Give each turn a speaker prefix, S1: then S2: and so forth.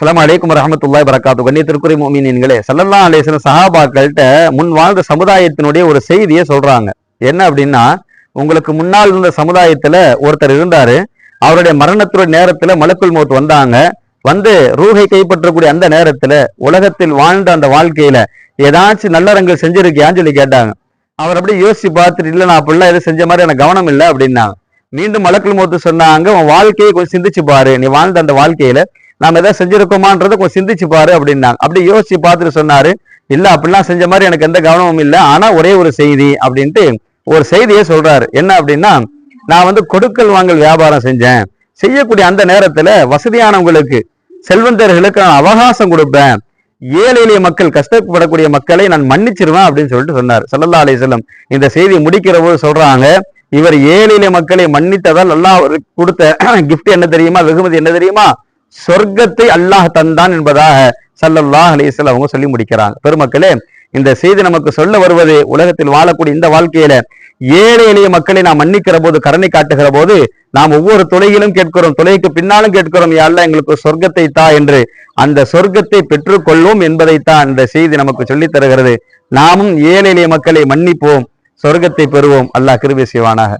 S1: சலாம் அலைக்கும் ரஹமத்துல்லாய் வரகாத்து கண்ணியத்திற்குரிய மோமினின்களே சல்லல்லாஹு அலைஹி வஸல்லம் சஹாபாக்கள்கிட்ட முன் வாழ்ந்த சமுதாயத்தினுடைய ஒரு செய்தியை சொல்றாங்க. என்ன அப்படின்னா உங்களுக்கு முன்னால் இருந்த சமுதாயத்துல ஒருத்தர் இருந்தாரு. அவருடைய மரணத்துடைய நேரத்துல மலக்குள் மௌத் வந்தாங்க. வந்து ரூஹை கைப்பற்றக்கூடிய அந்த நேரத்துல உலகத்தில் வாழ்ந்த அந்த வாழ்க்கையில ஏதாச்சும் நல்லறங்கள் செஞ்சிருக்கியான்னு சொல்லி கேட்டாங்க. அவர் அப்படியே யோசிச்சு பார்த்துட்டு இல்லை நான் அப்படிலாம் எதுவும் செஞ்ச மாதிரி எனக்கு கவனம் இல்லை அப்படின்னாங்க. மீண்டும் மலக்குள் மௌத்து சொன்னாங்க உன் வாழ்க்கையை கொஞ்சம் சிந்திச்சு பாரு. நீ வாழ்ந்த அந்த வாழ்க்கையில நாம எதாவது செஞ்சிருக்கோமான்றத கொஞ்சம் சிந்திச்சு பாரு அப்படின்னாங்க. அப்படி யோசிச்சு பார்த்துட்டு சொன்னாரு. இல்ல அப்படிலாம் செஞ்ச மாதிரி எனக்கு எந்த கவனமும் இல்லை. ஆனா ஒரே ஒரு செய்தி அப்படின்ட்டு ஒரு செய்தியை சொல்றாரு. என்ன அப்படின்னா நான் வந்து கொடுக்கல் வாங்கல் வியாபாரம் செஞ்சேன். செய்யக்கூடிய அந்த நேரத்துல வசதியானவங்களுக்கு செல்வந்தர்களுக்கு நான் அவகாசம் கொடுப்பேன். ஏழை எளிய மக்கள் கஷ்டப்படக்கூடிய மக்களை நான் மன்னிச்சிருவேன் அப்படின்னு சொல்லிட்டு சொன்னார். சல்லல்லா அலிசல்லம் இந்த செய்தி முடிக்கிற போது சொல்றாங்க இவர் ஏழை எளிய மக்களை மன்னித்ததால் நல்லா கொடுத்த கிஃப்ட் என்ன தெரியுமா? வெகுமதி என்ன தெரியுமா? சொர்க்கத்தை அல்லாஹ் தந்தான் என்பதாக சல்லல்லா அலிஸ்லாம் அவங்க சொல்லி முடிக்கிறாங்க. பெருமக்களே இந்த செய்தி நமக்கு சொல்ல வருவது உலகத்தில் வாழக்கூடிய இந்த வாழ்க்கையில ஏழை எளிய மக்களை நாம் மன்னிக்கிற போது கருணை காட்டுகிற போது நாம் ஒவ்வொரு தொலையிலும் கேட்கிறோம் தொலைக்கு பின்னாலும் கேட்கிறோம் யாழ்ல எங்களுக்கு சொர்க்கத்தை தா என்று அந்த சொர்க்கத்தை பெற்றுக்கொள்வோம் என்பதைத்தான் இந்த செய்தி நமக்கு சொல்லித் தருகிறது. நாமும் ஏழை எளிய மக்களை மன்னிப்போம் சொர்க்கத்தை பெறுவோம். அல்லாஹ் கிருபி செய்வானாக.